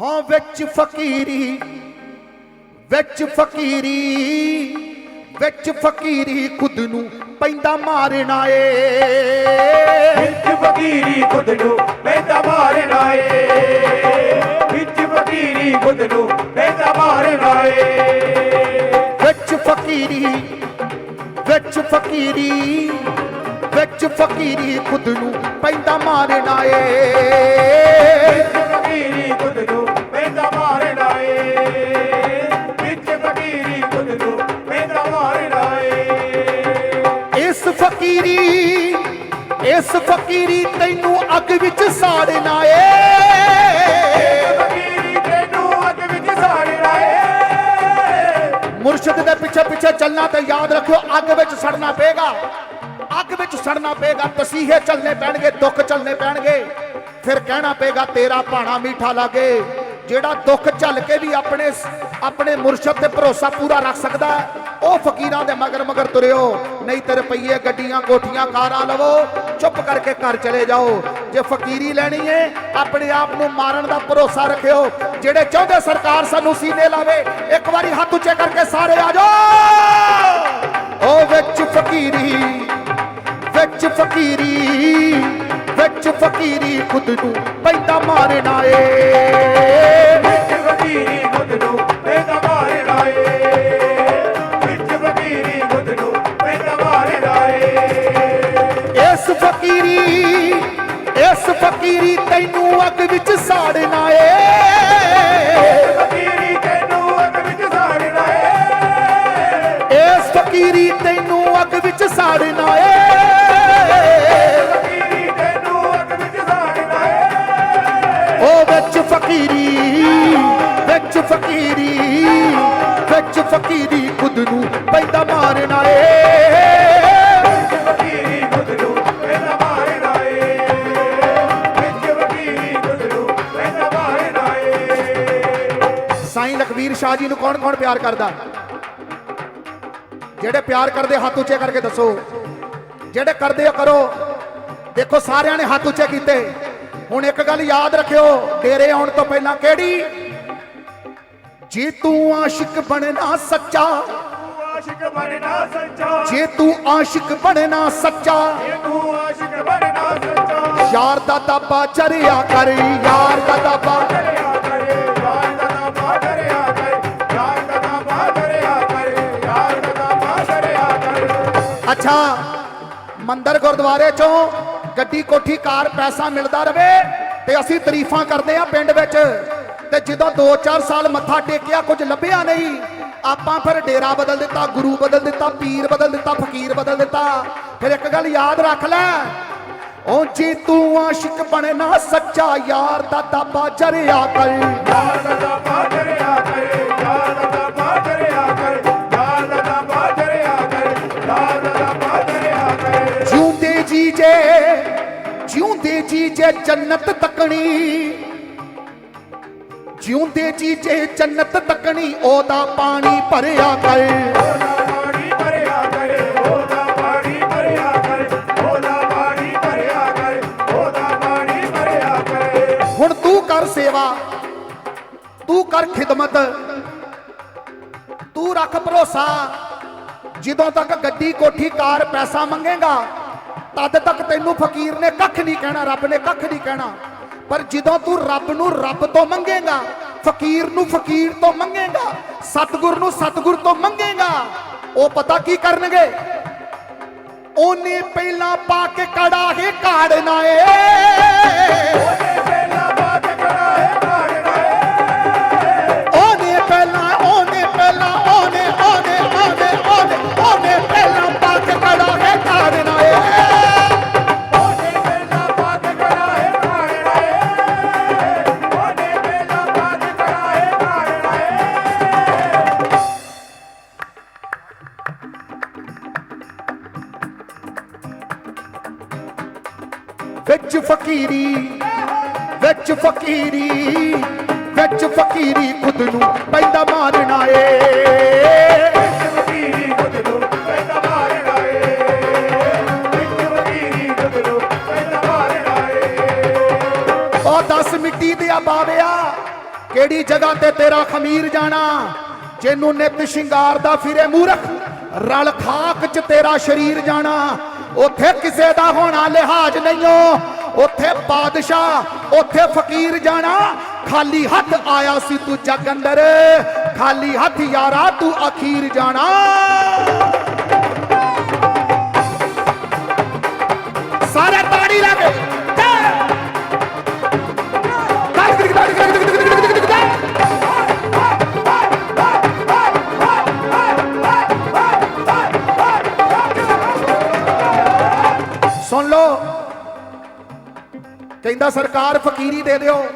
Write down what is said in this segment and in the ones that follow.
ਹਾਂ ਵਿੱਚ ਫਕੀਰੀ ਵਿੱਚ ਫਕੀਰੀ ਵਿੱਚ ਫਕੀਰੀ ਖੁਦ ਨੂੰ ਪੈਂਦਾ ਮਾਰਨਾ ਏ ਵਿੱਚ ਫਕੀਰੀ ਖੁਦ ਨੂੰ ਪੈਂਦਾ ਮਾਰਨਾ ਏ ਵਿੱਚ ਫਕੀਰੀ ਖੁਦ ਨੂੰ ਪੈਂਦਾ ਮਾਰਨਾ ਏ ਵਿੱਚ ਫਕੀਰੀ ਵਿੱਚ ਫਕੀਰੀ ਵਿੱਚ ਫਕੀਰੀ ਖੁਦ ਨੂੰ ਪੈਂਦਾ ਮਾਰਨਾ ਏ ਵਿੱਚ ਫਕੀਰੀ ਖੁਦ ਨੂੰ ਫਕੀਰੀ, ਇਸ ਫਕੀਰੀ ਤੈਨੂੰ ਅੱਗ ਵਿੱਚ ਸਾੜਨਾ ਏ ਮੁਰਸ਼ਿਦ ਦੇ ਪਿੱਛੇ ਪਿੱਛੇ ਚੱਲਣਾ ਤੇ ਯਾਦ ਰੱਖਿਓ, ਅੱਗ ਵਿੱਚ ਸੜਨਾ ਪਏਗਾ। ਅੱਗ ਵਿੱਚ ਸੜਨਾ ਪਏਗਾ, ਤਸੀਹੇ ਚੱਲਨੇ ਪੈਣਗੇ, ਦੁੱਖ ਚੱਲਨੇ ਪੈਣਗੇ। ਫਿਰ ਕਹਿਣਾ ਪਏਗਾ, ਤੇਰਾ ਭਾਣਾ ਮੀਠਾ ਲਾਗੇ। ਜਿਹੜਾ ਦੁੱਖ ਝੱਲ ਕੇ ਵੀ ਆਪਣੇ ਆਪਣੇ ਮੁਰਸ਼ਦ ਤੇ ਭਰੋਸਾ ਪੂਰਾ ਰੱਖ ਸਕਦਾ ਉਹ ਫਕੀਰਾਂ ਦੇ ਮਗਰ ਮਗਰ ਤੁਰਿਓ। ਨਹੀਂ ਤੇ ਰੁਪਈਏ, ਗੱਡੀਆਂ, ਕੋਠੀਆਂ, ਕਾਰਾਂ ਲਵੋ, ਚੁੱਪ ਕਰਕੇ ਘਰ ਚਲੇ ਜਾਓ। ਜੇ ਫਕੀਰੀ ਲੈਣੀ ਏ, ਆਪਣੇ ਆਪ ਨੂੰ ਮਾਰਨ ਦਾ ਭਰੋਸਾ ਰੱਖਿਓ। ਜਿਹੜੇ ਚਾਹੁੰਦੇ ਸਰਕਾਰ ਸਾਨੂੰ ਸੀਨੇ ਲਾਵੇ, ਇੱਕ ਵਾਰੀ ਹੱਥ ਉੱਚੇ ਕਰਕੇ ਸਾਰੇ ਆ ਜਾਓ। ਉਹ ਵਿੱਚ ਫਕੀਰੀ ਵਿੱਚ ਫਕੀਰੀ ਵਿੱਚ ਫਕੀਰੀ ਖੁਦ ਨੂੰ ਪੈਂਦਾ ਮਾਰਨਾ ਏ ਅੱਗ ਵਿੱਚ ਸਾੜਨਾ ਏ ਫਕੀਰੀ ਤੈਨੂੰ ਅੱਗ ਵਿੱਚ ਸਾੜਨਾ ਏ ਇਸ ਫਕੀਰੀ ਤੈਨੂੰ ਅੱਗ ਵਿੱਚ ਸਾੜਨਾ ਏ ਫਕੀਰੀ ਤੈਨੂੰ ਅੱਗ ਵਿੱਚ ਸਾੜਨਾ ਏ ਉਹ ਵਿੱਚ ਫਕੀਰੀ ਵਿੱਚ ਫਕੀਰੀ। ਸ਼ਾਹ ਜੀ ਨੂੰ ਕੌਣ ਕੌਣ ਪਿਆਰ ਕਰਦਾ? ਜਿਹੜੇ ਪਿਆਰ ਕਰਦੇ, ਹੱਥ ਉੱਚੇ ਕਰਕੇ ਦੱਸੋ। ਜਿਹੜੇ ਕਰਦੇ ਹੋ ਕਰੋ। ਦੇਖੋ, ਸਾਰਿਆਂ ਨੇ ਹੱਥ ਉੱਚੇ ਕੀਤੇ। ਹੁਣ ਇੱਕ ਗੱਲ ਯਾਦ ਰੱਖਿਓ ਡੇਰੇ ਆਉਣ ਤੋਂ ਪਹਿਲਾਂ ਕਿਹੜੀ? ਜੇ ਤੂੰ ਆਸ਼ਿਕ ਬਣਨਾ ਸੱਚਾ ਤੂੰ ਆਸ਼ਿਕ ਬਣਨਾ ਸੱਚਾ। ਜੇ ਤੂੰ ਆਸ਼ਿਕ ਬਣਨਾ ਸੱਚਾ ਜੇ ਤੂੰ ਆਸ਼ਿਕ ਬਣਨਾ ਸੱਚਾ। ਯਾਰ ਦਾ ਦਾਬਾ ਚਰਿਆ ਕਰ, ਯਾਰ ਦਾ ਦਾਬਾ ਅੱਛਾ, ਮੰਦਰ ਗੁਰਦੁਆਰੇ ਚੋਂ ਗੱਡੀ ਕੋਠੀ ਕਾਰ ਪੈਸਾ ਮਿਲਦਾ ਰਵੇ ਤੇ ਅਸੀਂ ਤਾਰੀਫਾਂ ਕਰਦੇ ਆ ਪਿੰਡ ਵਿੱਚ। ਤੇ ਜਦੋਂ 2-4 ਸਾਲ ਮੱਥਾ ਟੇਕਿਆ, ਕੁਝ ਲੱਭਿਆ ਨਹੀਂ। ਆਪਾਂ ਫਿਰ ਡੇਰਾ ਬਦਲ ਦਿੱਤਾ, ਗੁਰੂ ਬਦਲ ਦਿੱਤਾ, ਪੀਰ ਬਦਲ ਦਿੱਤਾ, ਫਕੀਰ ਬਦਲ ਦਿੱਤਾ। ਫਿਰ ਇੱਕ ਗੱਲ ਯਾਦ ਰੱਖ ਲੈ ਓ ਜੀ ਤੂੰ ਆਸ਼ਿਕ ਬਣਨਾ ਸੱਚਾ ਯਾਰ ਦਾ ਦਾਬਾ ਚਰਿਆ ਕਰ। ਯਾਰ ਦਾ ਨਾਮਾ ਕਰਿਆ ਕਰ। ਜਿਉਂਦੇ ਜੀ ਜੇ ਜੰਨਤ ਤੱਕਣੀ ਜਿਉਂਦੇ ਜੀ ਜੇ ਜੰਨਤ ਤੱਕਣੀ ਉਹਦਾ ਪਾਣੀ ਭਰਿਆ ਕਰ। ਹੁਣ ਤੂੰ ਕਰ ਸੇਵਾ ਤੂੰ ਕਰ ਖਿਦਮਤ ਤੂੰ ਰੱਖ ਭਰੋਸਾ। ਜਦੋਂ ਤੱਕ ਗੱਡੀ ਕੋਠੀ ਕਾਰ ਪੈਸਾ ਮੰਗੇਗਾ ਤਦ ਤੱਕ ਤੈਨੂੰ ਫਕੀਰ ਨੇ ਕੱਖ ਨਹੀਂ ਕਹਿਣਾ, ਰੱਬ ਨੇ ਕੱਖ ਨਹੀਂ ਕਹਿਣਾ। ਪਰ ਜਦੋਂ ਤੂੰ ਰੱਬ ਨੂੰ ਰੱਬ ਤੋਂ ਮੰਗੇਗਾ, ਫਕੀਰ ਨੂੰ ਫਕੀਰ ਤੋਂ ਮੰਗੇਗਾ, ਸਤਿਗੁਰ ਨੂੰ ਸਤਿਗੁਰ ਤੋਂ ਮੰਗੇਗਾ, ਉਹ ਪਤਾ ਕੀ ਕਰਨਗੇ? ਉਹਨੇ ਪਹਿਲਾਂ ਪਾ ਕੇ ਕੜਾ ਹੀ ਕਾੜਨਾ ਏ ਕਿਹੜੀ ਜਗ੍ਹਾ ਤੇ ਤੇਰਾ ਖਮੀਰ ਜਾਣਾ? ਜਿਹਨੂੰ ਨਿਤ ਸ਼ਿੰਗਾਰ ਦਾ ਫਿਰੇ ਮੂਰਖ, ਰਲ ਖਾਕ ਚ ਤੇਰਾ ਸ਼ਰੀਰ ਜਾਣਾ। ਉੱਥੇ ਕਿਸੇ ਦਾ ਹੋਣਾ ਲਿਹਾਜ਼ ਨਹੀਂਓ। ਉੱਥੇ ਬਾਦਸ਼ਾਹ, ਉੱਥੇ ਫਕੀਰ ਜਾਣਾ। ਖਾਲੀ ਹੱਥ ਆਇਆ ਸੀ ਤੂੰ ਜੱਗ ਅੰਦਰ। ਖਾਲੀ ਹੱਥ ਯਾਰਾ, ਤੂੰ ਅਖੀਰ ਜਾਣਾ। ਸਾਰੇ ਤਾੜੀ ਲਾ ਕੇ। ਕਹਿੰਦਾ, ਸਰਕਾਰ ਫਕੀਰੀ ਦੇ ਦਿਓ।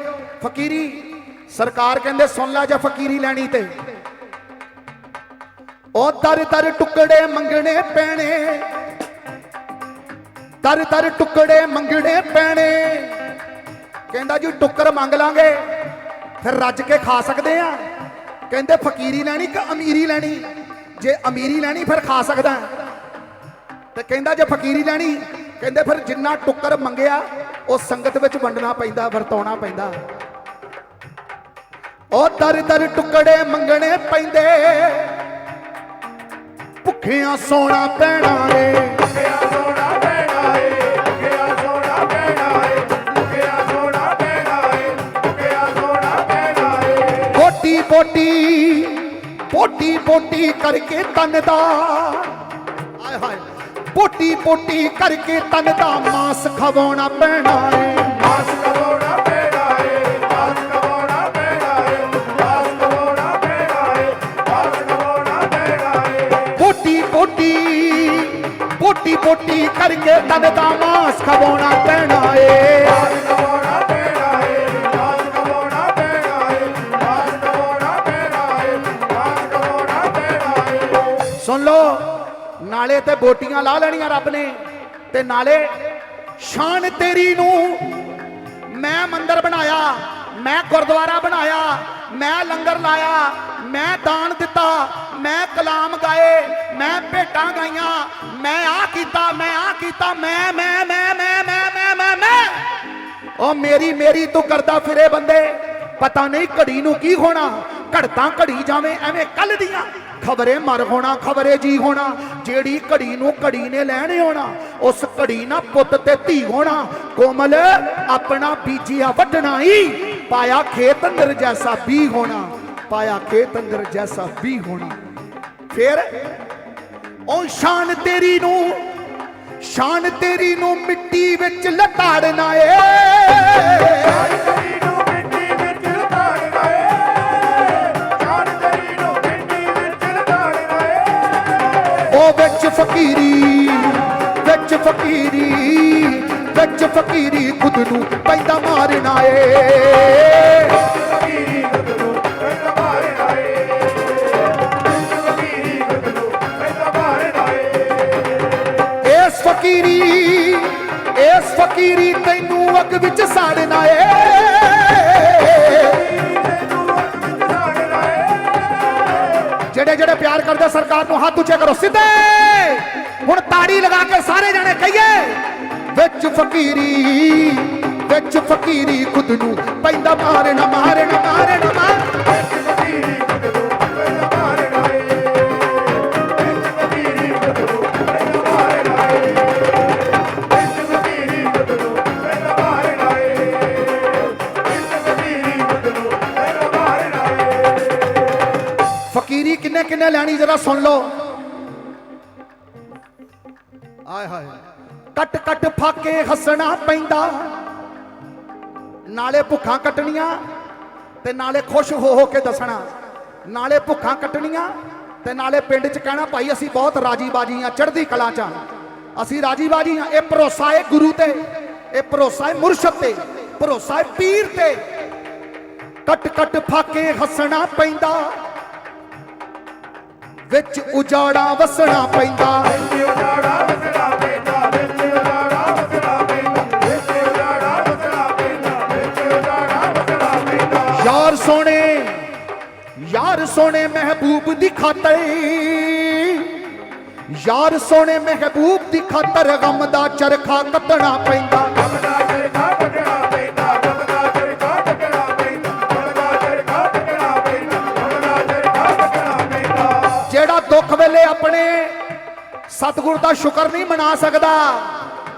ਫਕੀਰੀ, ਸਰਕਾਰ ਕਹਿੰਦੇ, ਸੁਣ ਲੈ ਜਾ ਫਕੀਰੀ ਲੈਣੀ ਤੇ। ਉਹ ਤਰ ਤਰ ਟੁਕੜੇ ਮੰਗਣੇ ਪੈਣੇ। ਤਰ ਤਰ ਟੁਕੜੇ ਮੰਗਣੇ ਪੈਣੇ। ਕਹਿੰਦਾ, ਜੀ ਟੁੱਕਰ ਮੰਗ ਲਾਂਗੇ, ਫਿਰ ਰੱਜ ਕੇ ਖਾ ਸਕਦੇ ਆ। ਕਹਿੰਦੇ, ਫਕੀਰੀ ਲੈਣੀ ਕਿ ਅਮੀਰੀ ਲੈਣੀ? ਜੇ ਅਮੀਰੀ ਲੈਣੀ, ਫਿਰ ਖਾ ਸਕਦਾ। ਤੇ ਕਹਿੰਦਾ ਜੇ ਫਕੀਰੀ ਲੈਣੀ ਕਹਿੰਦੇ ਫਿਰ ਜਿੰਨਾ ਟੁੱਕਰ ਮੰਗਿਆ ਉਹ ਸੰਗਤ ਵਿੱਚ ਵੰਡਣਾ ਪੈਂਦਾ ਵਰਤਾਉਣਾ ਪੈਂਦਾ। ਉਹ ਦਰ ਦਰ ਟੁਕੜੇ ਮੰਗਣੇ ਪੈਂਦੇ। ਭੁੱਖਿਆਂ ਸੋਣਾ ਪੈਣਾ ਏ। ਪੈਣਾ ਪੈਣਾ ਪੈਣਾ ਪੈਣਾ ਏ। ਪੋਟੀ ਪੋਟੀ ਪੋਟੀ ਪੋਟੀ ਕਰਕੇ ਤਨ ਦਾ ਪੋਟੀ ਪੋਟੀ ਕਰਕੇ ਤਨ ਦਾ ਮਾਸ ਖਵਾਉਣਾ ਪੈਣਾ ਏ। ਮਾਸ ਕਵਾਉਣਾ ਪੈਣਾ ਏ ਮਾਸ ਕਵਾਉਣਾ ਪੈਣਾ ਏ ਮਾਸ ਕਵਾਉਣਾ ਪੈਣਾ ਏ ਮਾਸ ਕਵਾਉਣਾ ਪੈਣਾ ਏ। ਪੋਟੀ ਪੋਟੀ ਪੋਟੀ ਪੋਟੀ ਕਰਕੇ ਤਨ ਦਾ ਮਾਸ ਖਵਾਉਣਾ ਤੇ ਬੋਟੀਆਂ ਲਾ ਲੈਣੀਆਂ ਰੱਬ ਨੇ। ਤੇ ਨਾਲੇ ਸ਼ਾਨ ਤੇਰੀ ਨੂੰ ਮੈਂ ਮੰਦਰ ਬਣਾਇਆ, ਮੈਂ ਗੁਰਦੁਆਰਾ ਬਣਾਇਆ, ਮੈਂ ਲੰਗਰ ਲਾਇਆ, ਮੈਂ ਦਾਨ ਦਿੱਤਾ, ਮੈਂ ਕਲਾਮ ਗਾਏ, ਮੈਂ ਭੇਟਾਂ ਗਾਈਆਂ, ਮੈਂ ਆ ਕੀਤਾ, ਮੈਂ ਆ ਕੀਤਾ, ਮੈਂ ਮੈਂ ਮੈਂ ਮੈਂ ਮੈਂ ਮੈਂ ਮੈਂ ਮੈਂ। ਉਹ ਮੇਰੀ ਮੇਰੀ ਤੂੰ ਕਰਦਾ ਫਿਰੇ ਬੰਦੇ, ਪਤਾ ਨਹੀਂ ਘੜੀ ਨੂੰ ਕੀ ਹੋਣਾ। ਘੜਤਾਂ ਘੜੀ ਜਾਵੇਂ, ਐਵੇਂ ਕੱਲ ਦੀਆਂ। ਖਬਰੇ ਮਰ ਹੋਣਾ, ਖਬਰੇ ਜੀ ਹੋਣਾ। ਜਿਹੜੀ ਘੜੀ ਨੂੰ ਘੜੀ ਨੇ ਲੈਣ ਆਉਣਾ, ਉਸ ਘੜੀ ਨਾ ਪੁੱਤ ਤੇ ਧੀ ਹੋਣਾ। ਕੋਮਲ, ਆਪਣਾ ਬੀਜਿਆ ਵੱਢਣਾ ਹੀ ਪਾਇਆ ਖੇਤ ਅੰਦਰ ਜੈਸਾ ਬੀ ਹੋਣਾ। ਪਾਇਆ ਖੇਤ ਅੰਦਰ ਜੈਸਾ ਬੀ ਹੋਣਾ। ਫਿਰ, ਉਹ ਸ਼ਾਨ ਤੇਰੀ ਨੂੰ, ਸ਼ਾਨ ਤੇਰੀ ਨੂੰ ਮਿੱਟੀ ਵਿੱਚ ਲਤਾੜਨਾ ਏ। ਤੇਰੀ ਨੂੰ ਫਕੀਰੀ ਵਿੱਚ ਫਕੀਰੀ ਵਿੱਚ ਫਕੀਰੀ ਖੁਦ ਨੂੰ ਪੈਂਦਾ ਮਾਰਨਾ ਏ ਫਕੀਰੀ ਗੁੱਦਲੂ ਪੈਦਾ ਮਾਰਨਾ ਏ ਫਕੀਰੀ ਗੁੱਦਲੂ ਪੈਦਾ ਮਾਰਨਾ ਏ ਇਸ ਫਕੀਰੀ ਇਸ ਫਕੀਰੀ ਤੈਨੂੰ ਅੱਗ ਵਿੱਚ ਸਾੜਨਾ ਏ ਤੈਨੂੰ ਅੱਗ ਵਿੱਚ ਸਾੜਨਾ ਏ ਜਿਹੜੇ ਜਿਹੜੇ ਪਿਆਰ ਕਰਦੇ ਸਰਕਾਰ ਨੂੰ ਹੱਥ ਉੱਚੇ ਕਰੋ ਸਿੱਧੇ। ਹੁਣ ਤਾੜੀ ਲਗਾ ਕੇ ਸਾਰੇ ਜਣੇ ਕਹੀਏ, ਵਿੱਚ ਫਕੀਰੀ ਵਿੱਚ ਫਕੀਰੀ ਖੁਦ ਨੂੰ ਪੈਂਦਾ ਮਾਰਨਾ ਮਾਰਨਾ ਮਾਰਨਾ ਮਾਰ ਕਿੰਨੇ ਕਿੰਨੇ ਲੈਣੀ, ਜਰਾ ਸੁਣ ਲਓ। ਆਏ ਹਾਏ। ਕੱਟ ਕੱਟ ਫਾਕੇ ਹੱਸਣਾ ਪੈਂਦਾ। ਨਾਲੇ ਭੁੱਖਾਂ ਕੱਟਣੀਆਂ ਤੇ ਨਾਲੇ ਖੁਸ਼ ਹੋ ਹੋ ਕੇ ਦੱਸਣਾ। ਨਾਲੇ ਭੁੱਖਾਂ ਕੱਟਣੀਆਂ ਤੇ ਨਾਲੇ ਪਿੰਡ 'ਚ ਕਹਿਣਾ ਭਾਈ ਅਸੀਂ ਬਹੁਤ ਰਾਜੀ ਬਾਜੀ ਆ ਚੜ੍ਹਦੀ ਕਲਾ 'ਚ ਆਂ। ਅਸੀਂ ਰਾਜੀ ਬਾਜੀ ਆ। ਇਹ ਭਰੋਸਾ ਹੈ ਗੁਰੂ ਤੇ ਇਹ ਭਰੋਸਾ ਹੈ ਮੁਰਸ਼ਦ ਤੇ ਭਰੋਸਾ ਹੈ ਪੀਰ ਤੇ। ਕੱਟ ਕੱਟ ਫਾਕੇ ਹੱਸਣਾ ਪੈਂਦਾ। ਵਿੱਚ ਉਜਾੜਾ ਵਸਣਾ ਪੈਂਦਾ। ਵਿੱਚ ਉਜਾੜਾ ਯਾਰ ਸੋਹਣੇ ਯਾਰ ਸੋਹਣੇ ਮਹਿਬੂਬ ਦੀ ਖਾਤਰ, ਯਾਰ ਸੋਹਣੇ ਮਹਿਬੂਬ ਦੀ ਖਾਤਰ ਗਮ ਦਾ ਚਰਖਾ ਕੱਟਣਾ ਪੈਂਦਾ। ਜਿਹੜਾ ਦੁੱਖ ਵੇਲੇ ਆਪਣੇ ਸਤਿਗੁਰ ਦਾ ਸ਼ੁਕਰ ਨਹੀਂ ਮਨਾ ਸਕਦਾ,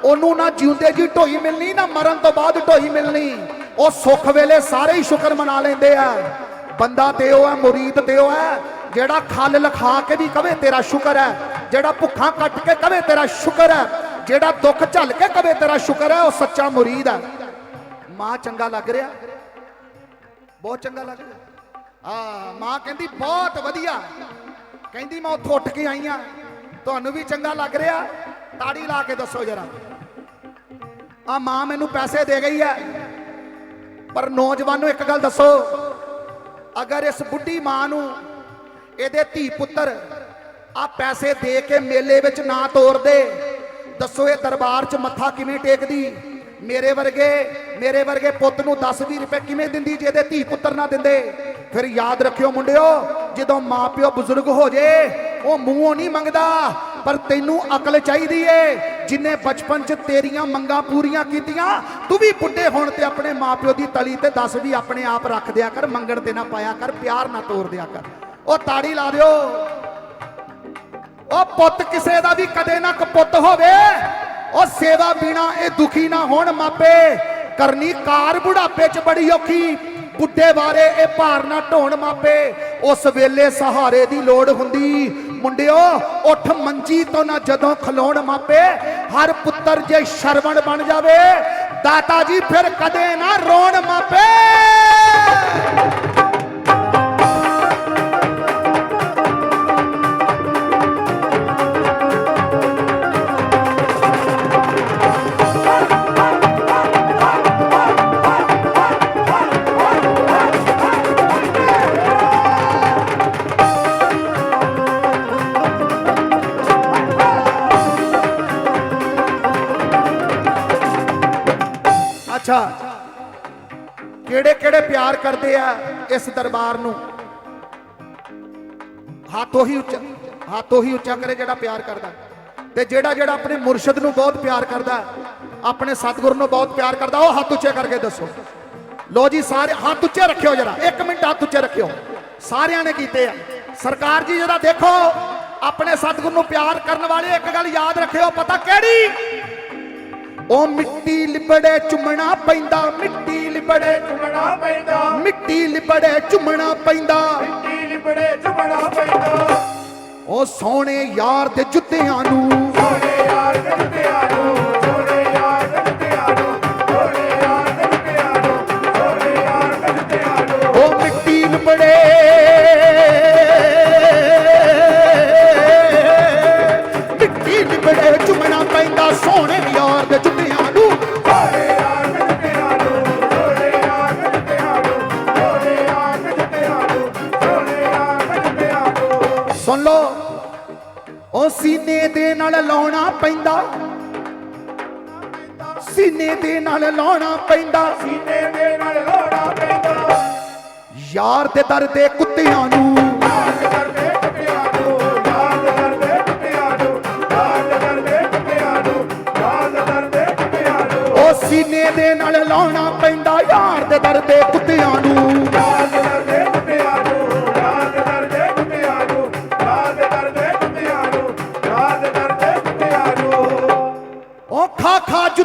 ਉਹਨੂੰ ਨਾ ਜਿਉਂਦੇ ਜੀ ਢੋਈ ਮਿਲਣੀ, ਨਾ ਮਰਨ ਤੋਂ ਬਾਅਦ ਢੋਈ ਮਿਲਣੀ। ਉਹ ਸੁੱਖ ਵੇਲੇ ਸਾਰੇ ਹੀ ਸ਼ੁਕਰ ਮਨਾ ਲੈਂਦੇ ਆ। ਬੰਦਾ ਤੇ ਉਹ ਹੈ, ਮੁਰੀਦ ਤੇ ਉਹ ਹੈ, ਜਿਹੜਾ ਖੱਲ ਲਖਾ ਕੇ ਵੀ ਕਵੇ ਤੇਰਾ ਸ਼ੁਕਰ ਹੈ, ਜਿਹੜਾ ਭੁੱਖਾਂ ਕੱਟ ਕੇ ਕਵੇ ਤੇਰਾ ਸ਼ੁਕਰ ਹੈ, ਜਿਹੜਾ ਦੁੱਖ ਝੱਲ ਕੇ ਕਵੇ ਤੇਰਾ ਸ਼ੁਕਰ ਹੈ, ਉਹ ਸੱਚਾ ਮੁਰੀਦ ਹੈ। ਮਾਂ ਚੰਗਾ ਲੱਗ ਰਿਹਾ? ਬਹੁਤ ਚੰਗਾ ਲੱਗ ਰਿਹਾ। ਆ ਮਾਂ ਕਹਿੰਦੀ, ਬਹੁਤ ਵਧੀਆ। ਕਹਿੰਦੀ, ਮੈਂ ਉੱਥੋਂ ਉੱਠ ਕੇ ਆਈ ਆ। ਤੁਹਾਨੂੰ ਵੀ ਚੰਗਾ ਲੱਗ ਰਿਹਾ। ਤਾੜੀ ਲਾ ਕੇ ਦੱਸੋ ਜਰਾ। ਆ ਮਾਂ ਮੈਨੂੰ ਪੈਸੇ ਦੇ ਗਈ ਹੈ। ਪਰ ਨੌਜਵਾਨ ਨੂੰ ਇੱਕ ਗੱਲ ਦੱਸੋ। ਅਗਰ ਇਸ ਬੁੱਢੀ ਮਾਂ ਨੂੰ ਇਹਦੇ ਧੀ ਪੁੱਤਰ ਆ ਪੈਸੇ ਦੇ ਕੇ ਮੇਲੇ ਵਿੱਚ ਨਾ ਤੋਰਦੇ, ਦੱਸੋ ਇਹ ਦਰਬਾਰ 'ਚ ਮੱਥਾ ਕਿਵੇਂ ਟੇਕਦੀ? ਮੇਰੇ ਵਰਗੇ ਮੇਰੇ ਵਰਗੇ ਪੁੱਤ ਨੂੰ 10-20 ਰੁਪਏ ਕਿਵੇਂ ਦਿੰਦੀ ਜੇ ਇਹਦੇ ਧੀ ਪੁੱਤਰ ਨਾ ਦਿੰਦੇ? ਫਿਰ ਯਾਦ ਰੱਖਿਓ ਮੁੰਡਿਓ, ਜਦੋਂ ਮਾਪਿਓ ਬਜ਼ੁਰਗ ਹੋ ਜੇ, ਉਹ ਮੂੰਹੋਂ ਨਹੀਂ ਮੰਗਦਾ ਪਰ ਤੈਨੂੰ ਅਕਲ ਚਾਹੀਦੀ ਏ। ਜਿਨੇ ਬਚਪਨ 'ਚ ਤੇਰੀਆਂ ਮੰਗਾਂ ਪੂਰੀਆਂ ਕੀਤੀਆਂ, ਤੂੰ ਵੀ ਬੁੱਢੇ ਹੋਣ ਤੇ ਆਪਣੇ ਮਾਪਿਓ ਦੀ ਤਲੀ ਤੇ ਦੱਸ ਵੀ ਆਪਣੇ ਆਪ ਰੱਖ ਦਿਆ ਕਰ, ਮੰਗਣ ਤੇ ਨਾ ਪਾਇਆ ਕਰ, ਪਿਆਰ ਨਾ ਤੋੜ ਦਿਆ ਕਰ। ਉਹ ਤਾੜੀ ਲਾ ਦਿਓ। ਉਹ ਪੁੱਤ ਕਿਸੇ ਦਾ ਵੀ ਕਦੇ ਨਾ ਕਪੁੱਤ ਹੋਵੇ। ਉਹ ਸੇਵਾ ਬਿਨਾ ਇਹ ਦੁਖੀ ਨਾ ਹੋਣ ਮਾਪੇ। ਕਰਨੀ ਕਾਰ ਬੁਢਾਪੇ 'ਚ ਬੜੀ ਔਖੀ। ਬੁੱਢੇ ਬਾਰੇ ਇਹ ਭਾਰ ਨਾ ਢੋਣ ਮਾਪੇ। ਉਸ ਵੇਲੇ ਸਹਾਰੇ ਦੀ ਲੋੜ ਹੁੰਦੀ। ਮੁੰਡਿਓ, ਉੱਠ ਮੰਜੀ ਤੋਂ ਨਾ ਜਦੋਂ ਖਲੋਣ ਮਾਪੇ, ਹਰ ਪੁੱਤਰ ਜੇ ਸ਼ਰਵਣ ਬਣ ਜਾਵੇ, ਦਾਤਾ ਜੀ ਫਿਰ ਕਦੇ ਨਾ ਰੋਣ ਮਾਪੇ। ਕਰਦੇ ਆ ਇਸ ਦਰਬਾਰ ਨੂੰ। ਹੱਥ ਉਹੀ ਉੱਚਾ ਹੱਥ ਉਹੀ ਉੱਚਾ ਕਰੇ ਜਿਹੜਾ ਪਿਆਰ ਕਰਦਾ। ਤੇ ਜਿਹੜਾ ਜਿਹੜਾ ਆਪਣੇ ਮੁਰਸ਼ਿਦ ਨੂੰ ਬਹੁਤ ਪਿਆਰ ਕਰਦਾ, ਆਪਣੇ ਸਤਿਗੁਰੂ ਨੂੰ ਬਹੁਤ ਪਿਆਰ ਕਰਦਾ, ਉਹ ਹੱਥ ਉੱਚੇ ਕਰਕੇ ਦੱਸੋ। ਲੋ ਜੀ, ਸਾਰੇ ਹੱਥ ਉੱਚੇ ਰੱਖਿਓ ਜਰਾ, ਇੱਕ ਮਿੰਟ ਹੱਥ ਉੱਚੇ ਰੱਖਿਓ। ਸਾਰਿਆਂ ਨੇ ਕੀਤੇ ਆ। ਸਰਕਾਰ ਜੀ, ਜਰਾ ਦੇਖੋ, ਆਪਣੇ ਸਤਿਗੁਰ ਨੂੰ ਪਿਆਰ ਕਰਨ ਵਾਲੇ ਇੱਕ ਗੱਲ ਯਾਦ ਰੱਖਿਓ, ਪਤਾ ਕਿਹੜੀ? ਉਹ ਮਿੱਟੀ ਲਿਬੜੇ ਚੁੰਮਣਾ ਪੈਂਦਾ ਮਿੱਟੀ ਲਿਬੜੇ ਚੁੰਮਣਾ ਪੈਂਦਾ। ਮਿੱਟੀ ਲਿਬੜੇ ਚੁੰਮਣਾ ਪੈਂਦਾ। ਮਿੱਟੀ ਲਿਬੜੇ ਚੁੰਮਣਾ ਪੈਂਦਾ। ਉਹ ਸੋਹਣੇ ਯਾਰ ਦੇ ਜੁੱਤਿਆਂ ਨੂੰ ਨਾਲ ਲਾਉਣਾ ਪੈਂਦਾ। ਸੀਨੇ ਦੇ ਨਾਲ ਲਾਉਣਾ ਪੈਂਦਾ। ਸੀਨੇ ਦੇ ਨਾਲ ਲੋੜਾ ਪੈਂਦਾ। ਯਾਰ ਦੇ ਦਰ ਦੇ ਕੁੱਤਿਆਂ ਨੂੰ। ਸੀਨੇ ਦੇ ਨਾਲ ਲਾਉਣਾ ਪੈਂਦਾ ਯਾਰ ਦੇ ਦਰ ਦੇ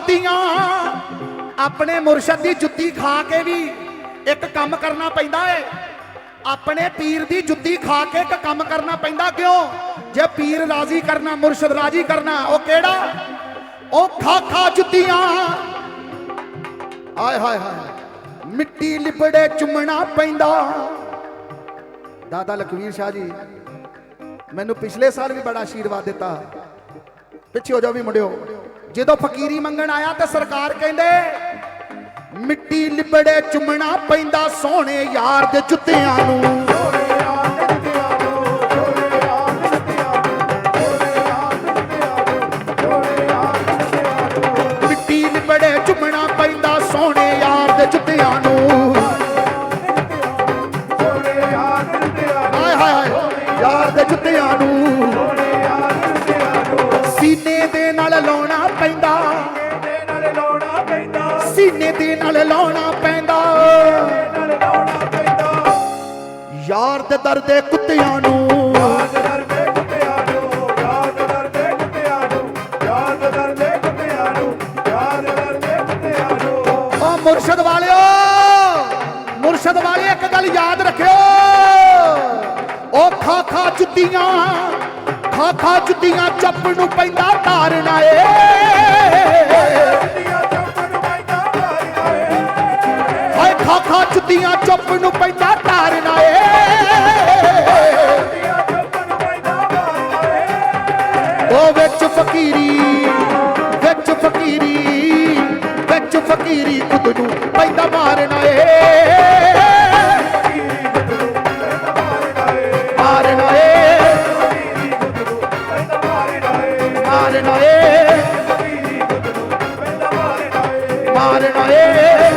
ਜੁੱਤੀਆਂ। ਆਪਣੇ ਮੁਰਸ਼ਦ ਦੀ ਜੁੱਤੀ ਖਾ ਕੇ ਵੀ ਇੱਕ ਕੰਮ ਕਰਨਾ ਪੈਂਦਾ ਏ। ਆਪਣੇ ਪੀਰ ਦੀ ਜੁੱਤੀ ਖਾ ਕੇ ਇੱਕ ਕੰਮ ਕਰਨਾ ਪੈਂਦਾ ਕਿਉਂ? ਜੇ ਪੀਰ ਰਾਜ਼ੀ ਕਰਨਾ, ਮੁਰਸ਼ਦ ਰਾਜ਼ੀ ਕਰਨਾ, ਉਹ ਕਿਹੜਾ? ਉਹ ਖਾ ਖਾ ਜੁੱਤੀਆਂ। ਆਏ ਹਾਏ ਹਾਏ ਮਿੱਟੀ ਲਿਪੜੇ ਚੁੰਮਣਾ ਪੈਂਦਾ। ਦਾਦਾ ਲਖਵੀਰ ਸ਼ਾਹ ਜੀ, ਮੈਨੂੰ ਪਿਛਲੇ ਸਾਲ ਵੀ ਬੜਾ ਆਸ਼ੀਰਵਾਦ ਦਿੱਤਾ। ਪਿੱਛੇ ਹੋ ਜਾਓ ਵੀ ਮੁੰਡਿਓ। ਜਦੋਂ ਫਕੀਰੀ ਮੰਗਣ ਆਇਆ ਤਾਂ ਸਰਕਾਰ ਕਹਿੰਦੇ, ਮਿੱਟੀ ਲਿਬੜੇ ਚੁੰਮਣਾ ਪੈਂਦਾ ਸੋਹਣੇ ਯਾਰ ਦੇ ਜੁੱਤਿਆਂ ਨੂੰ। ਕਰਦੇ ਕੁੱਤਿਆਂ ਨੂੰ ਮੁਰਸ਼ਦ ਵਾਲਿਓ ਮੁਰਸ਼ਦ ਵਾਲਿਓ ਇੱਕ ਗੱਲ ਯਾਦ ਰੱਖਿਓ। ਉਹ ਖਾ ਖਾ ਜੁੱਤੀਆਂ ਖਾ ਖਾ ਜੁੱਤੀਆਂ ਚੱਪ ਨੂੰ ਪੈਂਦਾ ਧਾਰਨਾ ਏ ਜੁੱਤੀਆਂ ਚੱਪ ਨੂੰ ਹਾਏ ਖਾ ਖਾ ਜੁੱਤੀਆਂ ਚੱਪ ਨੂੰ ਪੈਂਦਾ ਫਕੀਰੀ, ਵਿੱਚ ਫਕੀਰੀ ਵਿੱਚ ਫਕੀਰੀ ਖੁਦ ਨੂੰ ਪੈਂਦਾ ਮਾਰਨਾ ਏ। ਮਾਰਨਾ ਏ। ਮਾਰਨਾ ਏ। ਮਾਰਨਾ ਏ।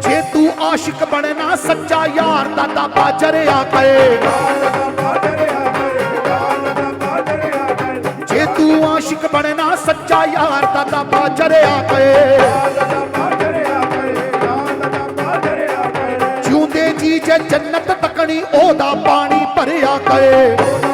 ਜੇ ਤੂੰ ਆਸ਼ਿਕ ਬਣਨਾ, ਸੱਚਾ ਯਾਰ ਦਾ ਤਾਂ ਬਾਜਰਿਆ ਕਰੇ ਕਰ ਯਾਰ ਦਾ ਤਾਂ ਬਾਜਰਿਆ ਕਰੇ। ਜਿਉਂਦੇ ਜੀ ਜੇ ਜੰਨਤ ਤੱਕਣੀ ਉਹਦਾ ਪਾਣੀ ਭਰਿਆ ਕਰੇ।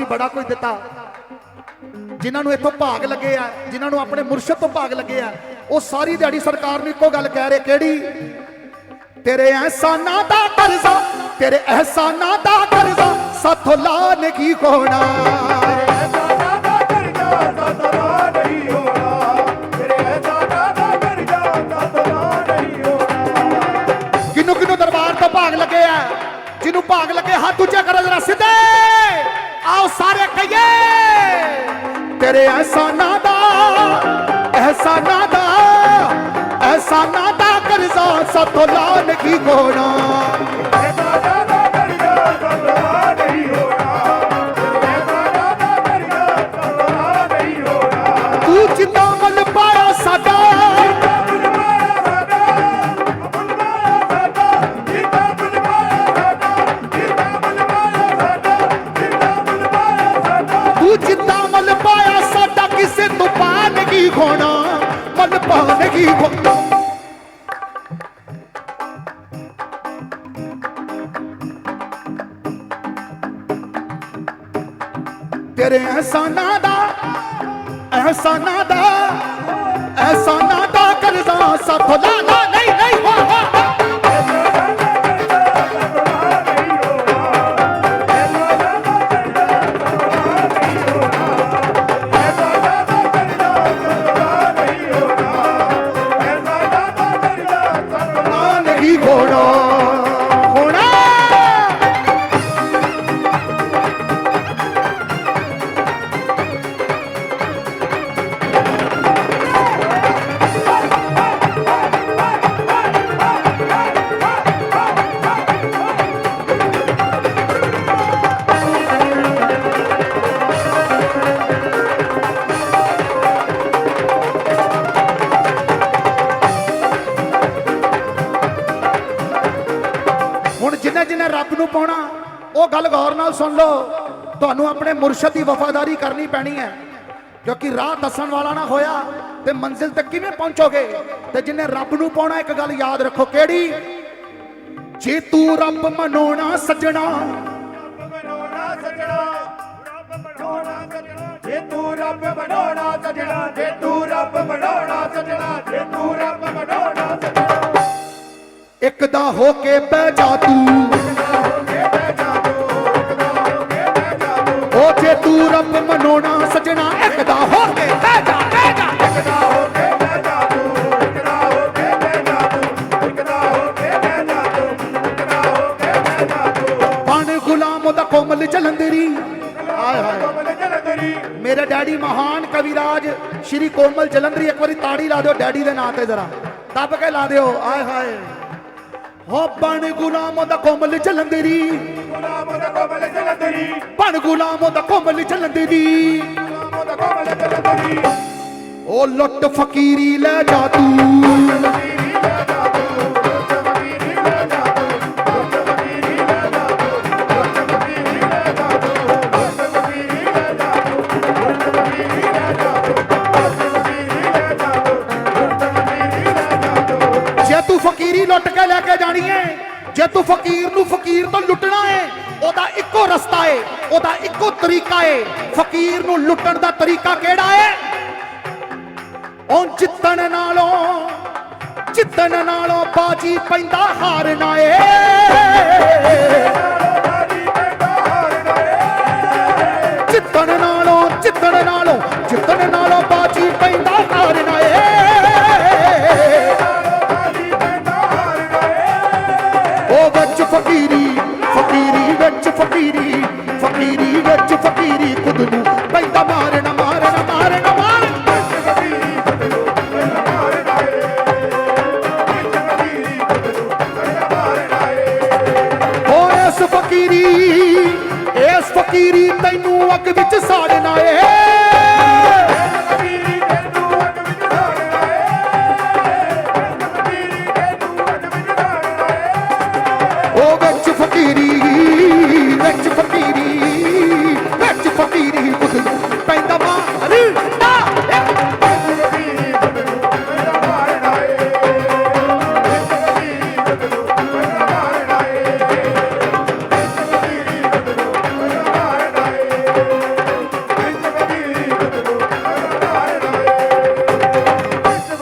ਸਰਕਾਰ ਬੜਾ ਕੁਝ ਦਿੱਤਾ। ਜਿਨ੍ਹਾਂ ਨੂੰ ਇੱਥੋਂ ਭਾਗ ਲੱਗੇ ਆ, ਜਿਨ੍ਹਾਂ ਨੂੰ ਆਪਣੇ ਮੁਰਸ਼ਦ ਤੋਂ ਭਾਗ ਲੱਗੇ ਆ, ਉਹ ਸਾਰੀ ਦਿਹਾੜੀ ਸਰਕਾਰ ਨੂੰ ਇੱਕੋ ਗੱਲ ਕਹਿ ਰਹੇ, ਕਿਹੜੀ? ਤੇਰੇ ਅਹਿਸਾਨਾਂ ਦਾ ਕਰਜ਼ਾ ਤੇਰੇ ਅਹਿਸਾਨਾਂ ਦਾ ਕਰਜ਼ਾ ਸਾਥੋਂ ਲਾ ਨਹੀਂ ਹੋਣਾ ਆਓ ਸਾਰੇ ਕਹੀਏ। ਤੇਰੇ ਅਹਿਸਾਨਾਂ ਦਾ ਅਹਿਸਾਨਾਂ ਦਾ ਅਹਿਸਾਨਾਂ ਦਾ ਕਰਜ਼ਾ ਸਾਥੋਂ ਲਾ ਨਹੀਂ ਹੋਣਾ। ਐਸਾ ਦਾ ਕਰਜਾ ਸਤਰਾ ਨਹੀਂ ਪਾ ਨਹੀਂ ਲਓ ਤੁਹਾਨੂੰ ਆਪਣੇ ਮੁਰਸ਼ਦ ਦੀ ਵਫਾਦਾਰੀ ਕਰਨੀ ਪੈਣੀ ਹੈ। ਕਿਉਂਕਿ ਰਾਹ ਦੱਸਣ ਵਾਲਾ ਨਾ ਹੋਇਆ ਤੇ ਮੰਜ਼ਿਲ ਤੱਕ ਕਿਵੇਂ ਪਹੁੰਚੋਗੇ? ਤੇ ਜਿੰਨੇ ਰੱਬ ਨੂੰ ਪਾਉਣਾ ਇੱਕ ਗੱਲ ਯਾਦ ਰੱਖੋ ਕਿਹੜੀ? ਜੇ ਤੂੰ ਰੱਬ ਮਨਾਉਣਾ ਸੱਜਣਾ। ਜੇ ਤੂੰ ਰੱਬ ਬਣਾਉਣਾ ਸਜਣਾ। ਜੇ ਤੂੰ ਰੱਬ ਬਣਾਉਣਾ ਸਜਣਾ। ਜੇ ਤੂੰ ਰੱਬ ਬਣਾਉਣਾ ਸਜਣਾ। ਇੱਕ ਦਾ ਹੋ ਕੇ ਬਹਿ ਜਾ ਤੂੰ। ਰੱਬ ਮਨੋਣਾ ਸਜਣਾ ਇੱਕਦਾ ਹੋ ਕੇ ਲੈ ਜਾ ਲੈ ਜਾ। ਇੱਕਦਾ ਹੋ ਕੇ ਲੈ ਜਾ ਤੂੰ ਇੱਕਦਾ ਹੋ ਕੇ ਲੈ ਜਾ ਤੂੰ ਇੱਕਦਾ ਹੋ ਕੇ ਲੈ ਜਾ ਤੂੰ ਇੱਕਦਾ ਹੋ ਕੇ ਲੈ ਜਾ ਤੂੰ। ਬਣ ਗੁਲਾਮ ਦਾ ਕੋਮਲ ਜਲੰਧਰੀ। ਆਏ ਹਾਏ। ਕੋਮਲ ਜਲੰਧਰੀ। ਮੇਰੇ ਡੈਡੀ ਮਹਾਨ ਕਵਿਰਾਜ ਸ਼੍ਰੀ ਕੋਮਲ ਜਲੰਧਰੀ ਇੱਕ ਵਾਰੀ ਤਾੜੀ ਲਾ ਦਿਓ ਡੈਡੀ ਦੇ ਨਾਂ ਤੇ ਜ਼ਰਾ। ਦੱਬ ਕੇ ਲਾ ਦਿਓ। ਆਏ ਹਾਏ। ਹੋ ਬਣ ਗੁਲਾਮ ਦਾ ਕੋਮਲ ਜਲੰਧਰੀ। ਕੋਮਲ ਜਲਦਰੀ ਬਣ ਗੁਲਾਮ ਉਹਦਾ ਕੋਮਲ ਜਲਦਰੀ ਗੁਲਾਮ ਉਹ ਲੁੱਟ ਫਕੀਰੀ ਲੈ ਜਾ ਤੂੰ। ਏ ਉਹਦਾ ਇੱਕੋ ਤਰੀਕਾ ਏ ਫਕੀਰ ਨੂੰ ਲੁੱਟਣ ਦਾ ਤਰੀਕਾ ਕਿਹੜਾ ਹੈ? ਉਹ ਜਿੱਤਣ ਨਾਲੋਂ ਜਿੱਤਣ ਨਾਲੋਂ ਬਾਜੀ ਪੈਂਦਾ ਹਾਰਨਾ ਏ। ਜਿੱਤਣ ਨਾਲੋਂ ਜਿੱਤਣ ਨਾਲੋਂ ਫਕੀਰੀ ਤੈਨੂੰ ਅੱਗ ਵਿੱਚ ਸਾੜਨਾ